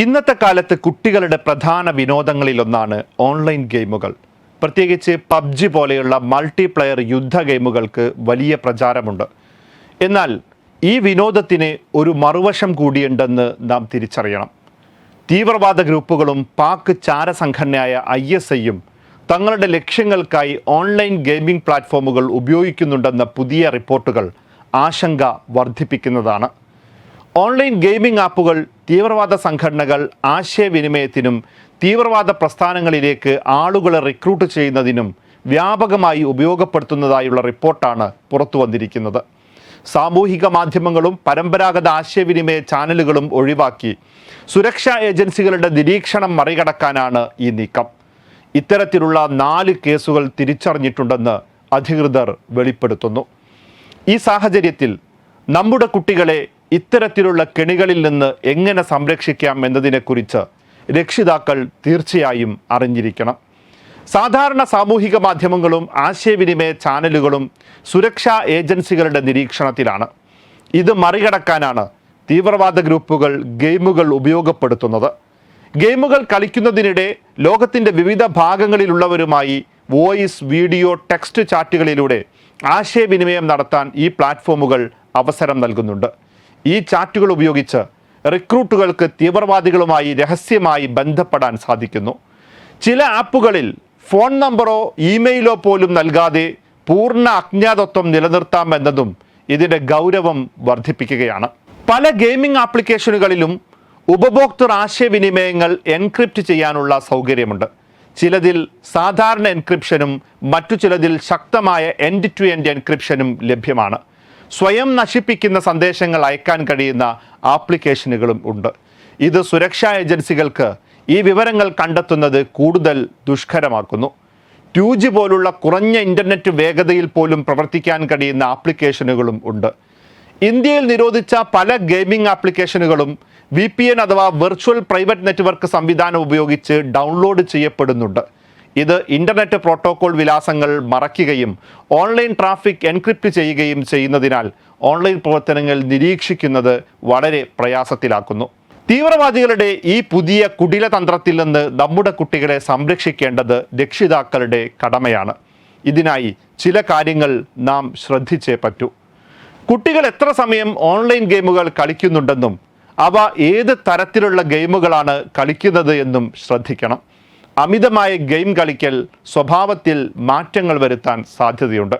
ഇന്നത്തെ കാലത്ത് കുട്ടികളുടെ പ്രധാന വിനോദങ്ങളിലൊന്നാണ് ഓൺലൈൻ ഗെയിമുകൾ. പ്രത്യേകിച്ച് പബ്ജി പോലെയുള്ള മൾട്ടിപ്ലെയർ യുദ്ധ ഗെയിമുകൾക്ക് വലിയ പ്രചാരമുണ്ട്. എന്നാൽ ഈ വിനോദത്തിന് ഒരു മറുവശം കൂടിയുണ്ടെന്ന് നാം തിരിച്ചറിയണം. തീവ്രവാദ ഗ്രൂപ്പുകളും പാക് ചാരസംഘടനയായ ഐ എസ് ഐയും തങ്ങളുടെ ലക്ഷ്യങ്ങൾക്കായി ഓൺലൈൻ ഗെയിമിംഗ് പ്ലാറ്റ്ഫോമുകൾ ഉപയോഗിക്കുന്നുണ്ടെന്ന പുതിയ റിപ്പോർട്ടുകൾ ആശങ്ക വർദ്ധിപ്പിക്കുന്നതാണ്. ഓൺലൈൻ ഗെയിമിംഗ് ആപ്പുകൾ തീവ്രവാദ സംഘടനകൾ ആശയവിനിമയത്തിനും തീവ്രവാദ പ്രസ്ഥാനങ്ങളിലേക്ക് ആളുകളെ റിക്രൂട്ട് ചെയ്യുന്നതിനും വ്യാപകമായി ഉപയോഗപ്പെടുത്തുന്നതായുള്ള റിപ്പോർട്ടാണ് പുറത്തു വന്നിരിക്കുന്നത്. സാമൂഹിക മാധ്യമങ്ങളും പരമ്പരാഗത ആശയവിനിമയ ചാനലുകളും ഒഴിവാക്കി സുരക്ഷാ ഏജൻസികളുടെ നിരീക്ഷണം മറികടക്കാനാണ് ഈ നീക്കം. ഇത്തരത്തിലുള്ള നാല് കേസുകൾ തിരിച്ചറിഞ്ഞിട്ടുണ്ടെന്ന് അധികൃതർ വെളിപ്പെടുത്തുന്നു. ഈ സാഹചര്യത്തിൽ നമ്മുടെ കുട്ടികളെ ഇത്തരത്തിലുള്ള കെണികളിൽ നിന്ന് എങ്ങനെ സംരക്ഷിക്കാം എന്നതിനെക്കുറിച്ച് രക്ഷിതാക്കൾ തീർച്ചയായും അറിഞ്ഞിരിക്കണം. സാധാരണ സാമൂഹിക മാധ്യമങ്ങളും ആശയവിനിമയ ചാനലുകളും സുരക്ഷാ ഏജൻസികളുടെ നിരീക്ഷണത്തിലാണ്. ഇത് മറികടക്കാനാണ് തീവ്രവാദ ഗ്രൂപ്പുകൾ ഗെയിമുകൾ ഉപയോഗപ്പെടുത്തുന്നത്. ഗെയിമുകൾ കളിക്കുന്നതിനിടെ ലോകത്തിന്റെ വിവിധ ഭാഗങ്ങളിലുള്ളവരുമായി വോയിസ് വീഡിയോ ടെക്സ്റ്റ് ചാറ്റുകളിലൂടെ ആശയവിനിമയം നടത്താൻ ഈ പ്ലാറ്റ്ഫോമുകൾ അവസരം നൽകുന്നുണ്ട്. ഈ ചാറ്റുകൾ ഉപയോഗിച്ച് റിക്രൂട്ടുകൾക്ക് തീവ്രവാദികളുമായി രഹസ്യമായി ബന്ധപ്പെടാൻ സാധിക്കുന്നു. ചില ആപ്പുകളിൽ ഫോൺ നമ്പറോ ഇമെയിലോ പോലും നൽകാതെ പൂർണ അജ്ഞാതത്വം നിലനിർത്താമെന്നതും ഇതിന്റെ ഗൗരവം വർദ്ധിപ്പിക്കുകയാണ്. പല ഗെയിമിംഗ് ആപ്ലിക്കേഷനുകളിലും ഉപഭോക്തൃ ആശയവിനിമയങ്ങൾ എൻക്രിപ്റ്റ് ചെയ്യാനുള്ള സൗകര്യമുണ്ട്. ചിലതിൽ സാധാരണ എൻക്രിപ്ഷനും മറ്റു ചിലതിൽ ശക്തമായ എൻഡ് ടു എൻഡ് എൻക്രിപ്ഷനും ലഭ്യമാണ്. സ്വയം നശിപ്പിക്കുന്ന സന്ദേശങ്ങൾ അയക്കാൻ കഴിയുന്ന ആപ്ലിക്കേഷനുകളും ഉണ്ട്. ഇത് സുരക്ഷാ ഏജൻസികൾക്ക് ഈ വിവരങ്ങൾ കണ്ടെത്തുന്നത് കൂടുതൽ ദുഷ്കരമാക്കുന്നു. ടു ജി പോലുള്ള കുറഞ്ഞ ഇന്റർനെറ്റ് വേഗതയിൽ പോലും പ്രവർത്തിക്കാൻ കഴിയുന്ന ആപ്ലിക്കേഷനുകളും ഉണ്ട്. ഇന്ത്യയിൽ നിരോധിച്ച പല ഗെയിമിംഗ് ആപ്ലിക്കേഷനുകളും വി പി എൻ അഥവാ വെർച്വൽ പ്രൈവറ്റ് നെറ്റ്വർക്ക് സംവിധാനം ഉപയോഗിച്ച് ഡൗൺലോഡ് ചെയ്യപ്പെടുന്നുണ്ട്. ഇത് ഇന്റർനെറ്റ് പ്രോട്ടോകോൾ വിലാസങ്ങൾ മറയ്ക്കുകയും ഓൺലൈൻ ട്രാഫിക് എൻക്രിപ്റ്റ് ചെയ്യുകയും ചെയ്യുന്നതിനാൽ ഓൺലൈൻ പ്രവർത്തനങ്ങൾ നിരീക്ഷിക്കുന്നത് വളരെ പ്രയാസത്തിലാക്കുന്നു. തീവ്രവാദികളുടെ ഈ പുതിയ കുടില തന്ത്രത്തിൽ നിന്ന് നമ്മുടെ കുട്ടികളെ സംരക്ഷിക്കേണ്ടത് രക്ഷിതാക്കളുടെ കടമയാണ്. ഇതിനായി ചില കാര്യങ്ങൾ നാം ശ്രദ്ധിച്ചേ പറ്റൂ. കുട്ടികൾ എത്ര സമയം ഓൺലൈൻ ഗെയിമുകൾ കളിക്കുന്നുണ്ടെന്നും അവ ഏത് തരത്തിലുള്ള ഗെയിമുകളാണ് കളിക്കുന്നത് എന്നും ശ്രദ്ധിക്കണം. അമിതമായ ഗെയിം കളിക്കൽ സ്വഭാവത്തിൽ മാറ്റങ്ങൾ വരുത്താൻ സാധ്യതയുണ്ട്.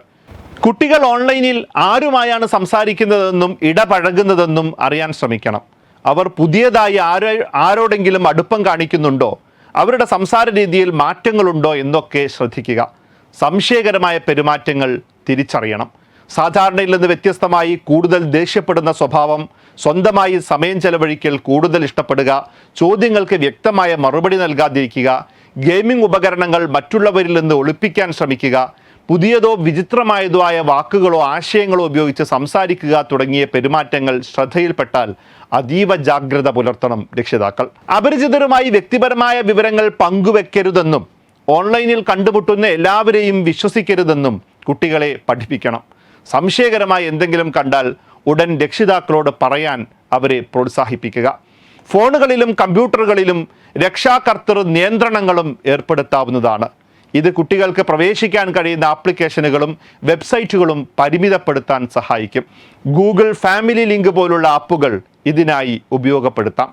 കുട്ടികൾ ഓൺലൈനിൽ ആരുമായാണ് സംസാരിക്കുന്നതെന്നും ഇടപഴകുന്നതെന്നും അറിയാൻ ശ്രമിക്കണം. അവർ പുതിയതായി ആരോ ആരോടെങ്കിലും അടുപ്പം കാണിക്കുന്നുണ്ടോ? അവരുടെ സംസാര രീതിയിൽ മാറ്റങ്ങളുണ്ടോ എന്നൊക്കെ ശ്രദ്ധിക്കുക. സംശയകരമായ പെരുമാറ്റങ്ങൾ തിരിച്ചറിയണം. സാധാരണയിൽ നിന്ന് വ്യത്യസ്തമായി കൂടുതൽ ദേഷ്യപ്പെടുന്ന സ്വഭാവം സ്വന്തമായി സമയം ചെലവഴിക്കൽ കൂടുതൽ ഇഷ്ടപ്പെടുക ചോദ്യങ്ങൾക്ക് വ്യക്തമായ മറുപടി നൽകാതിരിക്കുക ഗെയിമിംഗ് ഉപകരണങ്ങൾ മറ്റുള്ളവരിൽ നിന്ന് ഒളിപ്പിക്കാൻ ശ്രമിക്കുക പുതിയതോ വിചിത്രമായതോ ആയ വാക്കുകളോ ആശയങ്ങളോ ഉപയോഗിച്ച് സംസാരിക്കുക തുടങ്ങിയ പെരുമാറ്റങ്ങൾ ശ്രദ്ധയിൽപ്പെട്ടാൽ അതീവ ജാഗ്രത പുലർത്തണം രക്ഷിതാക്കൾ. അപരിചിതരുമായി വ്യക്തിപരമായ വിവരങ്ങൾ പങ്കുവെക്കരുതെന്നും ഓൺലൈനിൽ കണ്ടുമുട്ടുന്ന എല്ലാവരെയും വിശ്വസിക്കരുതെന്നും കുട്ടികളെ പഠിപ്പിക്കണം. സംശയകരമായി എന്തെങ്കിലും കണ്ടാൽ ഉടൻ രക്ഷിതാക്കളോട് പറയാൻ അവരെ പ്രോത്സാഹിപ്പിക്കുക. ഫോണുകളിലും കമ്പ്യൂട്ടറുകളിലും രക്ഷാകർത്തൃ നിയന്ത്രണങ്ങളും ഏർപ്പെടുത്താവുന്നതാണ്. ഇത് കുട്ടികൾക്ക് പ്രവേശിക്കാൻ കഴിയുന്ന ആപ്ലിക്കേഷനുകളും വെബ്സൈറ്റുകളും പരിമിതപ്പെടുത്താൻ സഹായിക്കും. ഗൂഗിൾ ഫാമിലി ലിങ്ക് പോലുള്ള ആപ്പുകൾ ഇതിനായി ഉപയോഗപ്പെടുത്താം.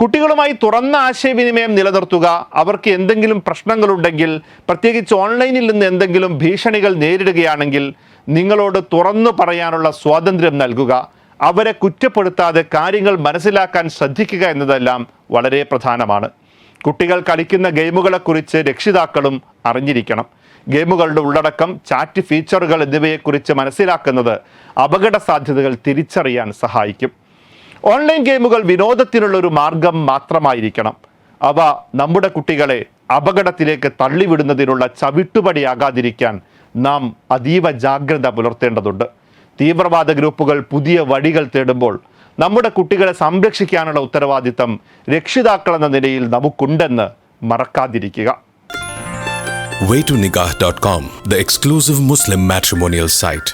കുട്ടികളുമായി തുറന്ന ആശയവിനിമയം നിലനിർത്തുക അവർക്ക് എന്തെങ്കിലും പ്രശ്നങ്ങളുണ്ടെങ്കിൽ പ്രത്യേകിച്ച് ഓൺലൈനിൽ നിന്ന് എന്തെങ്കിലും ഭീഷണികൾ നേരിടുകയാണെങ്കിൽ നിങ്ങളോട് തുറന്നു പറയാനുള്ള സ്വാതന്ത്ര്യം നൽകുക. അവരെ കുറ്റപ്പെടുത്താതെ കാര്യങ്ങൾ മനസ്സിലാക്കാൻ ശ്രദ്ധിക്കുക എന്നതെല്ലാം വളരെ പ്രധാനമാണ്. കുട്ടികൾ കളിക്കുന്ന ഗെയിമുകളെക്കുറിച്ച് രക്ഷിതാക്കളും അറിഞ്ഞിരിക്കണം. ഗെയിമുകളുടെ ഉള്ളടക്കം ചാറ്റ് ഫീച്ചറുകൾ എന്നിവയെക്കുറിച്ച് മനസ്സിലാക്കുന്നത് അപകട സാധ്യതകൾ തിരിച്ചറിയാൻ സഹായിക്കും. ഓൺലൈൻ ഗെയിമുകൾ വിനോദത്തിനുള്ള ഒരു മാർഗം മാത്രമായിരിക്കണം. അവ നമ്മുടെ കുട്ടികളെ അപകടത്തിലേക്ക് തള്ളിവിടുന്നതിനുള്ള ചവിട്ടുപടിയാകാതിരിക്കാൻ നാം അതീവ ജാഗ്രത പുലർത്തേണ്ടതുണ്ട്. തീവ്രവാദ ഗ്രൂപ്പുകൾ പുതിയ വഴികൾ തേടുമ്പോൾ നമ്മുടെ കുട്ടികളെ സംരക്ഷിക്കാനുള്ള ഉത്തരവാദിത്തം രക്ഷിതാക്കളെന്ന നിലയിൽ നമുക്കുണ്ടെന്ന് മറക്കാതിരിക്കുക waytonikah.com, the exclusive Muslim matrimonial site.